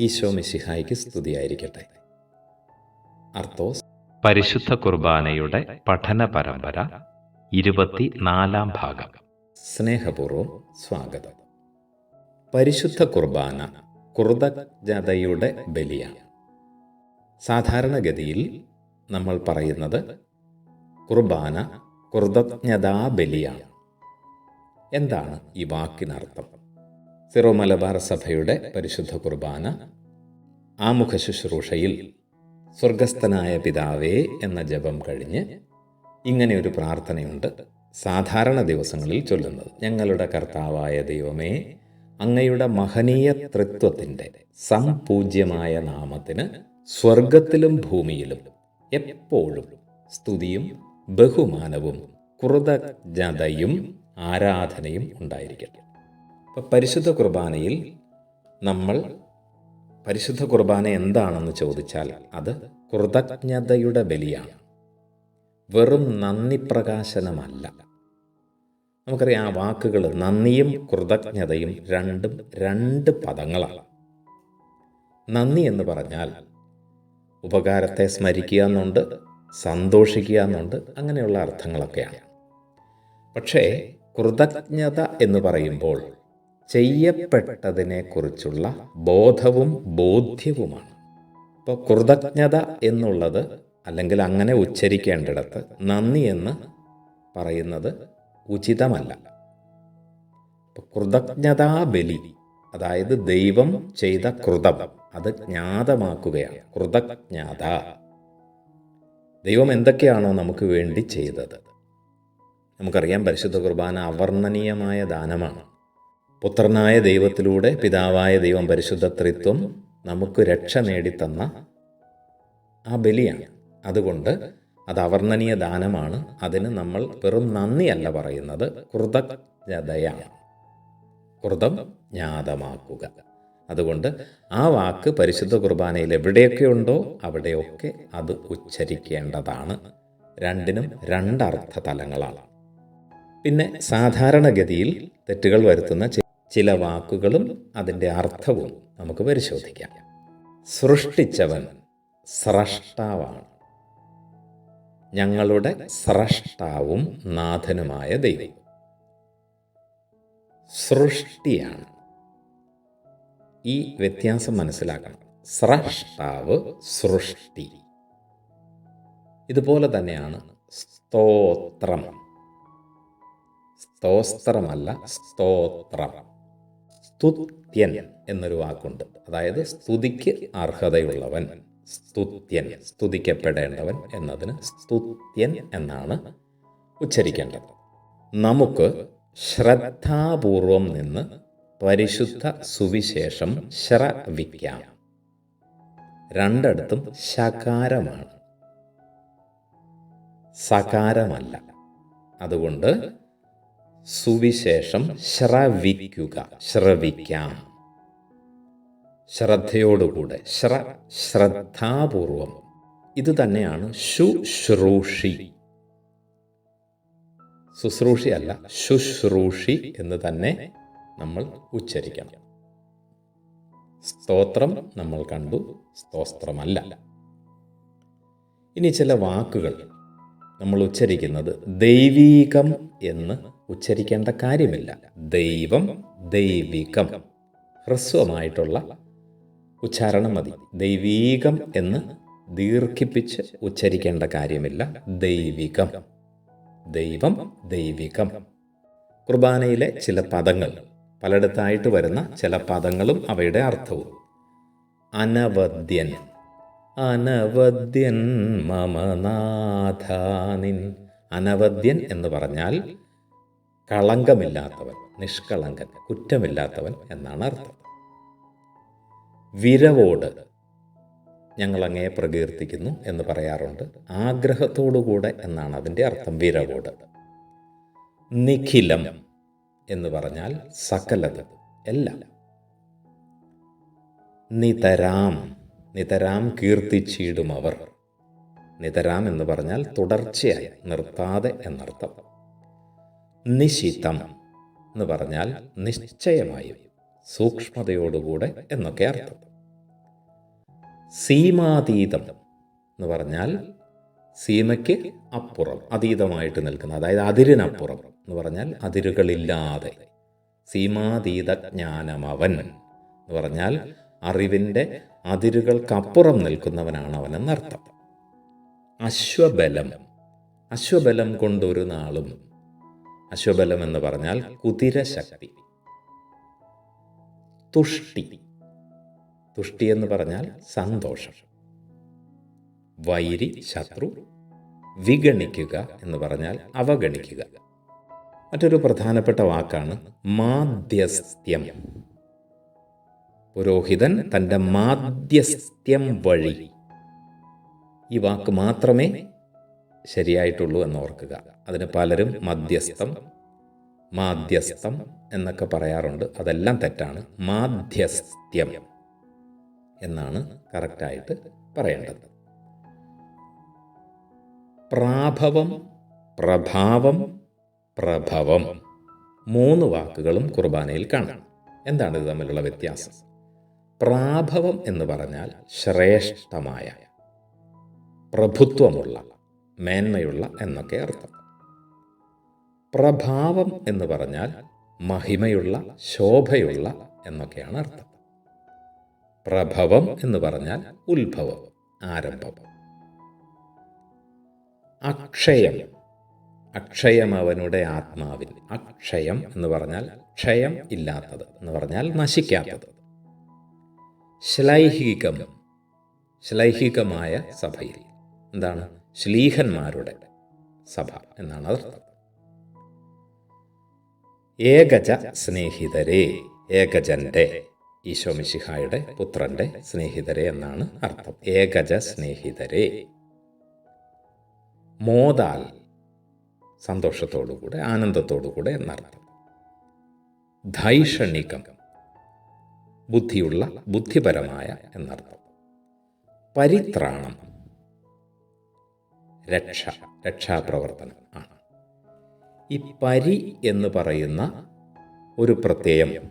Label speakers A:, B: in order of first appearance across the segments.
A: ഈശോ മിശിഹായിക്ക് സ്തുതിയായിരിക്കട്ടെ. അർത്തോസ്
B: പരിശുദ്ധ കുർബാനയുടെ പഠന പരമ്പര ഇരുപത്തിനാലാം ഭാഗം.
A: സ്നേഹപൂർവം സ്വാഗതം. പരിശുദ്ധ കുർബാന കുർദജതയുടെ ബലിയാണ്. സാധാരണഗതിയിൽ നമ്മൾ പറയുന്നത് കുർബാന കുർദജ്ഞതാ ബലിയാണ്. എന്താണ് ഈ വാക്കിനർത്ഥം? സിറോ മലബാർ സഭയുടെ പരിശുദ്ധ കുർബാന. ആമുഖ ശുശ്രൂഷയിൽ സ്വർഗസ്ഥനായ പിതാവേ എന്ന ജപം കഴിഞ്ഞ് ഇങ്ങനെ ഒരു പ്രാർത്ഥനയുണ്ട് സാധാരണ ദിവസങ്ങളിൽ ചൊല്ലുന്നത്. ഞങ്ങളുടെ കർത്താവായ ദൈവമേ അങ്ങയുടെ മഹനീയ തൃത്വത്തിന്റെ സംപൂജ്യമായ നാമത്തിന് സ്വർഗത്തിലും ഭൂമിയിലും എപ്പോഴും സ്തുതിയും ബഹുമാനവും കൃതജ്ഞതയും ആരാധനയും ഉണ്ടായിരിക്കട്ടെ. ഇപ്പം പരിശുദ്ധ കുർബാനയിൽ നമ്മൾ പരിശുദ്ധ കുർബാന എന്താണെന്ന് ചോദിച്ചാൽ അത് കൃതജ്ഞതയുടെ ബലിയാണ്. വെറും നന്ദി പ്രകാശനമല്ല. നമുക്കറിയാം ആ വാക്കുകൾ നന്ദിയും കൃതജ്ഞതയും രണ്ടും രണ്ട് പദങ്ങളാണ്. നന്ദി എന്ന് പറഞ്ഞാൽ ഉപകാരത്തെ സ്മരിക്കുക എന്നുണ്ട് സന്തോഷിക്കുക എന്നുണ്ട് അങ്ങനെയുള്ള അർത്ഥങ്ങളൊക്കെയാണ്. പക്ഷേ കൃതജ്ഞത എന്ന് പറയുമ്പോൾ ചെയ്യപ്പെട്ടതിനെക്കുറിച്ചുള്ള ബോധവും ബോധ്യവുമാണ്. ഇപ്പോൾ കൃതജ്ഞത എന്നുള്ളത് അല്ലെങ്കിൽ അങ്ങനെ ഉച്ചരിക്കേണ്ടിടത്ത് നന്ദി എന്ന് പറയുന്നത് ഉചിതമല്ല. കൃതജ്ഞതാ ബലി അതായത് ദൈവം ചെയ്ത കൃതം അത് ജ്ഞാതമാക്കുകയാണ്. കൃതജ്ഞത. ദൈവം എന്തൊക്കെയാണോ നമുക്ക് വേണ്ടി ചെയ്തത്? നമുക്കറിയാം പരിശുദ്ധ കുർബാന അവർണനീയമായ ദാനമാണ്. പുത്രനായ ദൈവത്തിലൂടെ പിതാവായ ദൈവം പരിശുദ്ധ ത്രിത്വം നമുക്ക് രക്ഷ നേടിത്തന്ന ആ ബലിയാണ്. അതുകൊണ്ട് അത് അവർണനീയ ദാനമാണ്. അതിന് നമ്മൾ വെറും നന്ദിയല്ല പറയുന്നത്. കൃതജ്ഞതയാണ്. കൃതം ജ്ഞാതമാക്കുക. അതുകൊണ്ട് ആ വാക്ക് പരിശുദ്ധ കുർബാനയിൽ എവിടെയൊക്കെ ഉണ്ടോ അവിടെയൊക്കെ അത് ഉച്ചരിക്കേണ്ടതാണ്. രണ്ടിനും രണ്ടർത്ഥ തലങ്ങളാണ്. പിന്നെ സാധാരണഗതിയിൽ തെറ്റുകൾ വരുത്തുന്ന ചില വാക്കുകളും അതിന്റെ അർത്ഥവും നമുക്ക് പരിശോധിക്കാം. സൃഷ്ടിച്ചവൻ സ്രഷ്ടാവാണ്. ഞങ്ങളുടെ സ്രഷ്ടാവും നാഥനുമായ ദൈവം. സൃഷ്ടിയാണ്. ഈ വ്യത്യാസം മനസ്സിലാക്കണം. സ്രഷ്ടാവ് സൃഷ്ടി. ഇതുപോലെ തന്നെയാണ് സ്തോത്രം. സ്തോസ്ത്രമല്ല സ്തോത്രം. സ്തുത്യൻ എന്നൊരു വാക്കുണ്ട്. അതായത് സ്തുതിക്ക് അർഹതയുള്ളവൻ. സ്തുത്യൻ സ്തുതിക്കപ്പെടേണ്ടവൻ എന്നതിന് സ്തുത്യൻ എന്നാണ് ഉച്ചരിക്കേണ്ടത്. നമുക്ക് ശ്രദ്ധാപൂർവം നിന്ന് പരിശുദ്ധ സുവിശേഷം ശ്രവിക്കാം. രണ്ടിടത്തും ശകാരമാണ്. സകാരമല്ല. അതുകൊണ്ട് സുവിശേഷം ശ്രവിക്കുക. ശ്രവിക്കാം. ശ്രദ്ധയോടുകൂടെ ശ്ര ശ്രദ്ധാപൂർവം. ഇത് തന്നെയാണ് ശുശ്രൂഷി. ശുശ്രൂഷി അല്ല ശുശ്രൂഷി എന്ന് തന്നെ നമ്മൾ ഉച്ചരിക്കണം. സ്തോത്രം നമ്മൾ കണ്ടു സ്തോത്രമല്ല. ഇനി ചില വാക്കുകൾ. നമ്മൾ ഉച്ചരിക്കുന്നത് ദൈവീകം എന്ന് ഉച്ചരിക്കേണ്ട കാര്യമില്ല. ദൈവം ദൈവികം. ഹ്രസ്വമായിട്ടുള്ള ഉച്ചാരണം മതി. ദൈവീകം എന്ന് ദീർഘിപ്പിച്ച് ഉച്ചരിക്കേണ്ട കാര്യമില്ല. ദൈവികം. ദൈവം ദൈവികം. കുർബാനയിലെ ചില പദങ്ങൾ. പലയിടത്തായിട്ട് വരുന്ന ചില പദങ്ങളും അവയുടെ അർത്ഥവും. അനവദ്യൻ. അനവദ്യൻ മമനാഥാനിൻ അനവദ്യൻ എന്ന് പറഞ്ഞാൽ കളങ്കമില്ലാത്തവൻ നിഷ്കളങ്കൻ കുറ്റമില്ലാത്തവൻ എന്നാണ് അർത്ഥം. വിരവോട് ഞങ്ങൾ അങ്ങേ പ്രകീർത്തിക്കുന്നു എന്ന് പറയാറുണ്ട്. ആഗ്രഹത്തോടുകൂടെ എന്നാണ് അതിന്റെ അർത്ഥം വിരവോട്. നിഖിലം എന്ന് പറഞ്ഞാൽ സകലത് എല്ലാം. നിതരാം നിതരാം കീർത്തിച്ചിടും അവർ. നിതരാം എന്ന് പറഞ്ഞാൽ തുടർച്ചയായി നിർത്താതെ എന്നർത്ഥം. നിശിതം എന്ന് പറഞ്ഞാൽ നിശ്ചയമായും സൂക്ഷ്മതയോടുകൂടെ എന്നൊക്കെ അർത്ഥം. സീമാതീതം എന്ന് പറഞ്ഞാൽ സീമയ്ക്ക് അപ്പുറം അതീതമായിട്ട് നിൽക്കുന്ന അതായത് അതിരിനപ്പുറം എന്ന് പറഞ്ഞാൽ അതിരുകളില്ലാതെ. സീമാതീത ജ്ഞാനമവൻ എന്ന് പറഞ്ഞാൽ അറിവിന്റെ അതിരുകൾക്കപ്പുറം നിൽക്കുന്നവനാണ് അവനെന്നർത്ഥം അശ്വബലം അശ്വബലം കൊണ്ടൊരു നാളും അശ്വബലം എന്ന് പറഞ്ഞാൽ കുതിര ശക്തി തുഷ്ടി. തുഷ്ടി എന്ന് പറഞ്ഞാൽ സന്തോഷം. വൈരി ശത്രു വിഗണിക്കുക എന്ന് പറഞ്ഞാൽ അവഗണിക്കുക. മറ്റൊരു പ്രധാനപ്പെട്ട വാക്കാണ് മാധ്യസ്ഥ്യം. പുരോഹിതൻ തന്റെ മാധ്യസ്ഥ്യം വഴി. ഈ വാക്ക് മാത്രമേ ശരിയായിട്ടുള്ളൂ എന്ന് ഓർക്കുക. അതിന് പലരും മധ്യസ്ഥം മാധ്യസ്ഥം എന്നൊക്കെ പറയാറുണ്ട്. അതെല്ലാം തെറ്റാണ്. മാധ്യസ്ഥ്യം എന്നാണ് കറക്റ്റായിട്ട് പറയേണ്ടത്. പ്രാഭവം പ്രഭാവം പ്രഭവം മൂന്ന് വാക്കുകളും കുർബാനയിൽ കാണാം. എന്താണ് ഇത് തമ്മിലുള്ള വ്യത്യാസം? പ്രാഭവം എന്ന് പറഞ്ഞാൽ ശ്രേഷ്ഠമായ പ്രഭുത്വമുള്ള മേന്മയുള്ള എന്നൊക്കെ അർത്ഥം. പ്രഭാവം എന്ന് പറഞ്ഞാൽ മഹിമയുള്ള ശോഭയുള്ള എന്നൊക്കെയാണ് അർത്ഥം. പ്രഭവം എന്ന് പറഞ്ഞാൽ ഉത്ഭവം ആരംഭം. അക്ഷയം. അക്ഷയം അവനുടെ ആത്മാവിൽ. അക്ഷയം എന്ന് പറഞ്ഞാൽ ക്ഷയം ഇല്ലാത്തത് എന്ന് പറഞ്ഞാൽ നശിക്കാത്തത്. ശ്ലൈഹികം. ശ്ലൈഹികമായ സഭയിൽ. എന്താണ്? ശ്ലീഹന്മാരുടെ സഭ എന്നാണ് അർത്ഥം ഏകജ സ്നേഹിതരെ ഏകജന്റെ ഈശോമിശിഹായുടെ പുത്രന്റെ സ്നേഹിതരെ എന്നാണ് അർത്ഥം. ഏകജ സ്നേഹിതരെ. മോദാൽ സന്തോഷത്തോടുകൂടെ ആനന്ദത്തോടുകൂടെ എന്നർത്ഥം. ധൈഷണികം ബുദ്ധിയുള്ള ബുദ്ധിപരമായ എന്നർത്ഥം. പരിത്രാണം രക്ഷ രക്ഷാപ്രവർത്തനം ആണ്. ഈ പരി എന്ന് പറയുന്ന ഒരു പ്രത്യയം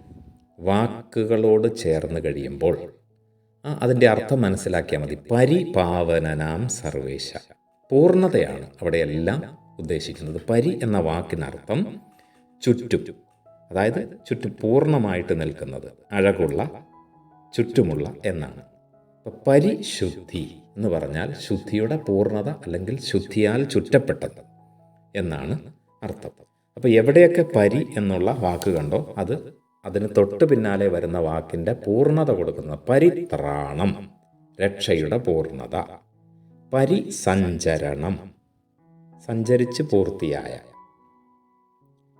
A: വാക്കുകളോട് ചേർന്ന് കഴിയുമ്പോൾ ആ അതിന്റെ അർത്ഥം മനസ്സിലാക്കിയാൽ മതി. പരിപാവനനാം സർവേശ. പൂർണതയാണ് അവിടെയെല്ലാം ഉദ്ദേശിക്കുന്നത്. പരി എന്ന വാക്കിനർത്ഥം ചുറ്റും അതായത് ചുറ്റും പൂർണമായിട്ട് നിൽക്കുന്നത്. അഴകുള്ള ചുറ്റുമുള്ള എന്നാണ്. പരിശുദ്ധി എന്ന് പറഞ്ഞാൽ ശുദ്ധിയുടെ പൂർണത അല്ലെങ്കിൽ ശുദ്ധിയാൽ ചുറ്റപ്പെട്ടത് എന്നാണ് അർത്ഥം. അപ്പോൾ എവിടെയൊക്കെ പരി എന്നുള്ള വാക്ക് കണ്ടോ അത് അതിന് തൊട്ട് പിന്നാലെ വരുന്ന വാക്കിന്റെ പൂർണത കൊടുക്കുന്ന പരിത്രാണം രക്ഷയുടെ പൂർണത. പരിസഞ്ചരണം സഞ്ചരിച്ച് പൂർത്തിയായ.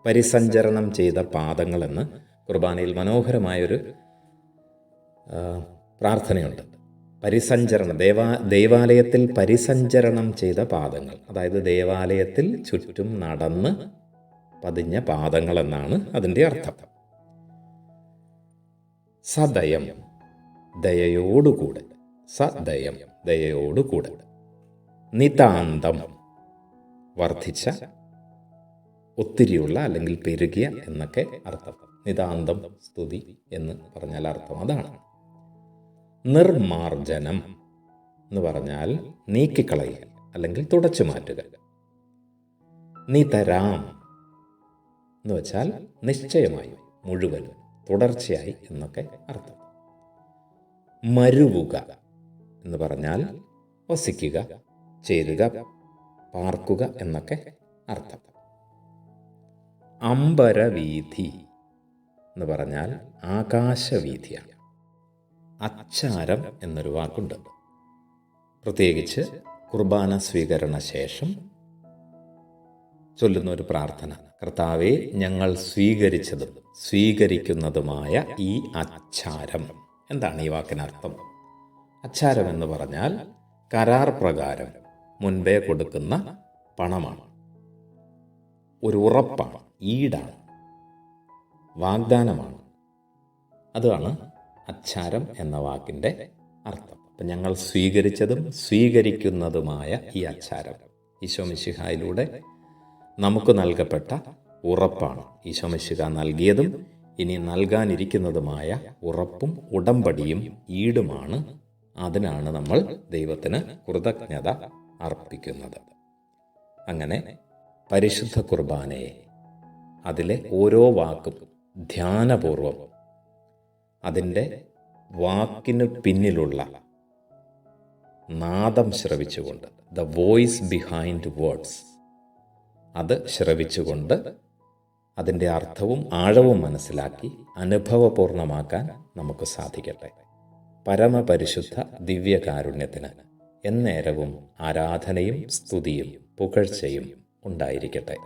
A: പരിസഞ്ചരണം ചെയ്ത പാദങ്ങളെന്ന് കുർബാനയിൽ മനോഹരമായൊരു പ്രാർത്ഥനയുണ്ട്. പരിസഞ്ചരണം ദേവാ ദേവാലയത്തിൽ പരിസഞ്ചരണം ചെയ്ത പാദങ്ങൾ. അതായത് ദേവാലയത്തിൽ ചുറ്റും നടന്ന് പതിഞ്ഞ പാദങ്ങൾ എന്നാണ് അതിന്റെ അർത്ഥം. സദയം ദയയോടുകൂടെ സദയം ദയയോടുകൂടെ നിതാന്തം വർദ്ധിച്ച ഒത്തിരിയുള്ള അല്ലെങ്കിൽ പെരുകിയ എന്നൊക്കെ അർത്ഥം. നിതാന്തം സ്തുതി എന്ന് പറഞ്ഞാൽ അർത്ഥം അതാണ്. നിർമാർജനം എന്ന് പറഞ്ഞാൽ നീക്കിക്കളയുക അല്ലെങ്കിൽ തുടച്ചു മാറ്റുക. നിതരാം എന്ന് വെച്ചാൽ നിശ്ചയമായി മുഴുവൻ തുടർച്ചയായി എന്നൊക്കെ അർത്ഥം. മരുവുക എന്ന് പറഞ്ഞാൽ വസിക്കുക ചേരുക പാർക്കുക എന്നൊക്കെ അർത്ഥം. അമ്പരവീഥി എന്ന് പറഞ്ഞാൽ ആകാശവീഥിയാണ്. അച്ചാരം എന്നൊരു വാക്കുണ്ട്. പ്രത്യേകിച്ച് കുർബാന സ്വീകരണ ശേഷം ചൊല്ലുന്ന ഒരു പ്രാർത്ഥന. കർത്താവെ ഞങ്ങൾ സ്വീകരിച്ചതും സ്വീകരിക്കുന്നതുമായ ഈ അച്ചാരം എന്താണ് ഈ വാക്കിനർത്ഥം? അച്ചാരം എന്ന് പറഞ്ഞാൽ കരാർ പ്രകാരം മുൻപേ കൊടുക്കുന്ന പണമാണ്. ഒരു ഉറപ്പാണ് ഈടാണ് വാഗ്ദാനമാണ്. അതാണ് അച്ചാരം എന്ന വാക്കിന്റെ അർത്ഥം. അപ്പം ഞങ്ങൾ സ്വീകരിച്ചതും സ്വീകരിക്കുന്നതുമായ ഈ അച്ചാരം ഈശോമിശിഹായിലൂടെ നമുക്ക് നൽകപ്പെട്ട ഉറപ്പാണ്. ഈശോമിശിഹ നൽകിയതും ഇനി നൽകാനിരിക്കുന്നതുമായ ഉറപ്പും ഉടമ്പടിയും ഈടുമാണ്. അതിനാണ് നമ്മൾ ദൈവത്തിന് കൃതജ്ഞത അർപ്പിക്കുന്നത്. അങ്ങനെ പരിശുദ്ധ കുർബാനയെ അതിലെ ഓരോ വാക്കും ധ്യാനപൂർവം അതിന്റെ വാക്കിന് പിന്നിലുള്ള നാദം ശ്രവിച്ചുകൊണ്ട് ദ വോയിസ് ബിഹൈൻഡ് വേർഡ്സ് അത് ശ്രവിച്ചുകൊണ്ട് അതിന്റെ അർത്ഥവും ആഴവും മനസ്സിലാക്കി അനുഭവപൂർണമാക്കാൻ നമുക്ക് സാധിക്കട്ടെ. പരമപരിശുദ്ധ ദിവ്യകാരുണ്യത്തിന് എന്നേരവും ആരാധനയും സ്തുതിയും പുകഴ്ചയും ഉണ്ടായിരിക്കട്ടെ.